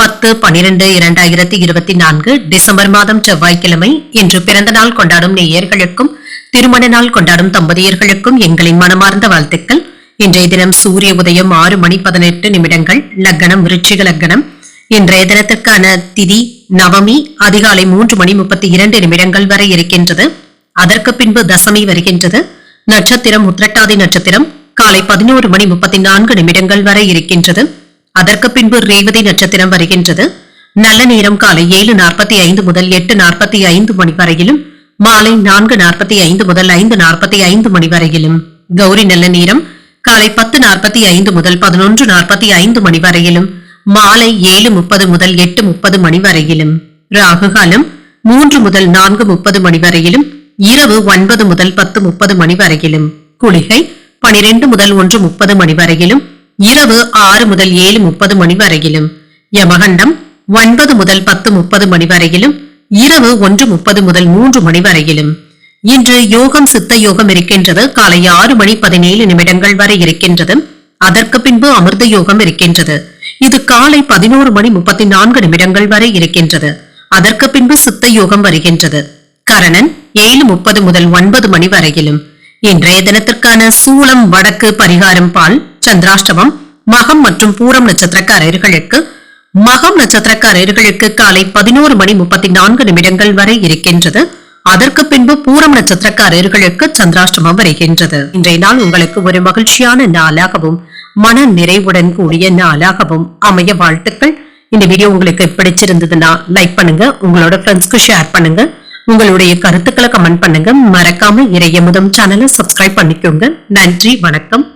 பத்து பனிரெண்டு இரண்டாயிரத்தி இருபத்தி நான்கு டிசம்பர் மாதம் செவ்வாய்க்கிழமை இன்று பிறந்த நாள் கொண்டாடும் நேயர்களுக்கும் திருமண நாள் கொண்டாடும் தம்பதியர்களுக்கும் எங்களின் மனமார்ந்த வாழ்த்துக்கள். இன்றைய தினம் சூரிய உதயம் ஆறு மணி பதினெட்டு நிமிடங்கள் லக்னம் விருச்சிக லக்னம். இன்றைய தினத்திற்கான திதி நவமி அதிகாலை மூன்று மணி முப்பத்தி இரண்டு நிமிடங்கள் வரை இருக்கின்றது. அதற்கு பின்பு தசமி வருகின்றது. நட்சத்திரம் உத்திரட்டாதி நட்சத்திரம் காலை பதினோரு மணி முப்பத்தி நான்கு நிமிடங்கள் வரை இருக்கின்றது. அதற்கு பின்பு ரேவதி நட்சத்திரம் வருகின்றது. நல்ல நேரம் காலை ஏழு நாற்பத்தி ஐந்து முதல் எட்டு நாற்பத்தி ஐந்து மணி வரையிலும் மாலை நான்கு நாற்பத்தி ஐந்து முதல் ஐந்து நாற்பத்தி ஐந்து மணி வரையிலும். கௌரி நல்ல நேரம் காலை பத்து நாற்பத்தி ஐந்து முதல் பதினொன்று நாற்பத்தி ஐந்து மணி வரையிலும் மாலை ஏழு முப்பது முதல் எட்டு முப்பது மணி வரையிலும். ராகுகாலம் மூன்று முதல் நான்கு முப்பது மணி வரையிலும் இரவு ஒன்பது முதல் பத்து முப்பது மணி வரையிலும். குளிகை பனிரெண்டு முதல் ஒன்று முப்பது மணி வரையிலும் இரவு ஆறு முதல் ஏழு முப்பது மணி வரையிலும். யமகண்டம் ஒன்பது முதல் பத்து முப்பது மணி வரையிலும். இரவு ஒன்று முப்பது முதல் மூன்று மணி வரையிலும். இன்று யோகம் சித்த யோகம் இருக்கின்றது. காலை ஆறு மணி பதினேழு நிமிடங்கள் வரை இருக்கின்றது. அதற்கு பின்பு அமிர்த யோகம் இருக்கின்றது. இது காலை பதினோரு மணி முப்பத்தி நான்கு நிமிடங்கள் வரை இருக்கின்றது. அதற்கு பின்பு சித்த யோகம் வருகின்றது. கரணன் ஏழு முப்பது முதல் ஒன்பது மணி வரையிலும். இன்றைய தினத்திற்கான சூளம் வடக்கு பரிகாரம் பால் சந்திராஷ்டமம் மகம் மற்றும் பூரம் நட்சத்திரக்காரர்களுக்கு மகம் நட்சத்திரக்காரர்களுக்கு காலை பதினோரு மணி முப்பத்தி நான்கு நிமிடங்கள் வரை இருக்கின்றது. அதற்கு பின்பு பூரம் நட்சத்திரக்காரர்களுக்கு சந்திராஷ்டமம் வருகின்றது. இன்றைய நாள் உங்களுக்கு ஒரு மகிழ்ச்சியான நாளாகவும் மன நிறைவுடன் கூடிய நாளாகவும் அமைய வாழ்த்துக்கள். இந்த வீடியோ உங்களுக்கு பிடிச்சிருந்ததுன்னா லைக் பண்ணுங்க உங்களோட ஃப்ரெண்ட்ஸ்க்கு ஷேர் பண்ணுங்க. உங்களுடைய கருத்துக்களை கமெண்ட் பண்ணுங்க. மறக்காம இறையமுதம் சேனலை சப்ஸ்கிரைப் பண்ணிக்கோங்க. நன்றி வணக்கம்.